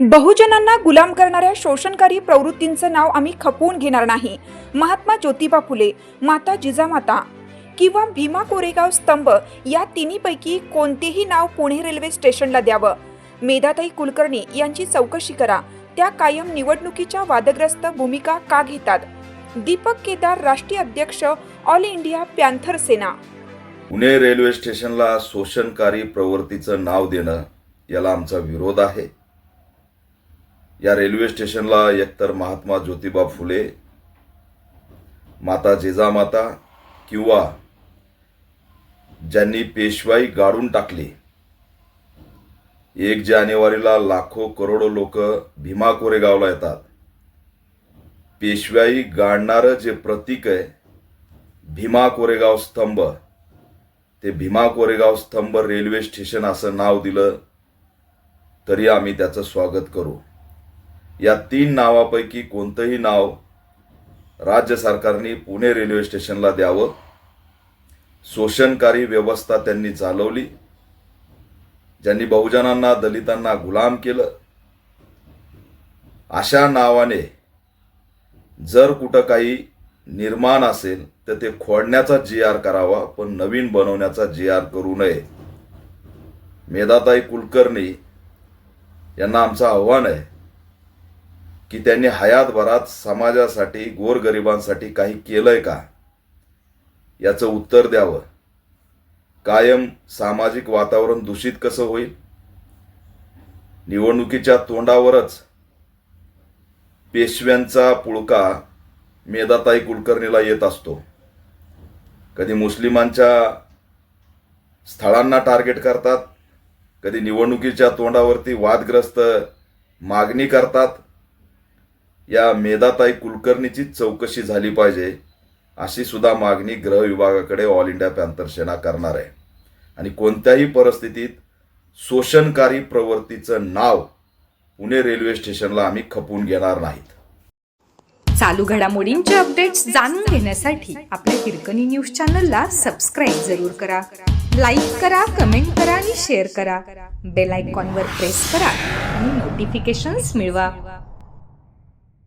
बहुजनांना गुलाम करणाऱ्या शोषणकारी प्रवृत्तींचं नाव आम्ही खपवून घेणार नाही. महात्मा ज्योतिबा फुले माता जिजामाता किंवा भीमा कोरेगाव स्तंभ या तिन्हीपैकी कोणतेही नाव पुणे रेल्वे स्टेशनला द्यावं? मेधाताई कुलकर्णी यांची चौकशी करा. त्या कायम निवडणुकीच्या वादग्रस्त भूमिका का घेतात? दीपक केदार राष्ट्रीय अध्यक्ष all India panther Sena. Pune railway स्टेशनला शोषणकारी प्रवृत्तीचं नाव देणं याला आमचा विरोध आहे. या रेल्वे स्टेशनला एकतर महात्मा ज्योतिबा फुले माता जिजामाता किंवा ज्यांनी पेशवाई गाडून टाकली. एक जानेवारीला लाखो करोडो लोक भीमा कोरेगावला येतात. पेशवाई गाडणारं जे प्रतीक आहे भीमा कोरेगाव स्तंभ. ते भीमा कोरेगाव स्तंभ रेल्वे स्टेशन असं नाव दिलं तरी आम्ही त्याचं स्वागत करू. या तीन नावापैकी कोणतंही नाव राज्य सरकारने पुणे रेल्वे स्टेशनला द्यावं शोषणकारी व्यवस्था त्यांनी चालवली. ज्यांनी बहुजनांना दलितांना गुलाम केलं. अशा नावाने जर कुठं काही निर्माण असेल तर ते खोडण्याचा जी आर करावा पण नवीन बनवण्याचा जी आर करू नये. मेधाताई कुलकर्णी यांना आमचं आव्हान आहे की त्यांनी हयातभरात समाजासाठी गोरगरिबांसाठी काही केलंय का? याचं उत्तर द्यावं. कायम सामाजिक वातावरण दूषित कसं होईल? निवडणुकीच्या तोंडावरच पेशव्यांचा पुळका मेधाताई कुलकर्णीला येत असतो. कधी मुस्लिमांच्या स्थळांना टार्गेट करतात कधी निवडणुकीच्या तोंडावरती वादग्रस्त मागणी करतात. या मेधाताई कुलकर्णीची चौकशी झाली पाहिजे. अशी सुद्धा मागणी गृह विभागाकडे ऑल इंडिया पॅन्थर सेना करणार आहे. आणि कोणत्याही परिस्थितीत शोषणकारी प्रवृत्तीचं नाव पुणे रेल्वे स्टेशनला आम्ही खपवून घेणार नाहीत. चालू घडामोडींचे अपडेट्स जाणून घेण्यासाठी आपल्या हिरकणी न्यूज चॅनलला सबस्क्राईब जरूर करा. लाईक करा कमेंट करा आणि शेअर करा. बेल आयकॉनवर प्रेस करा आणि नोटिफिकेशन्स मिळवा.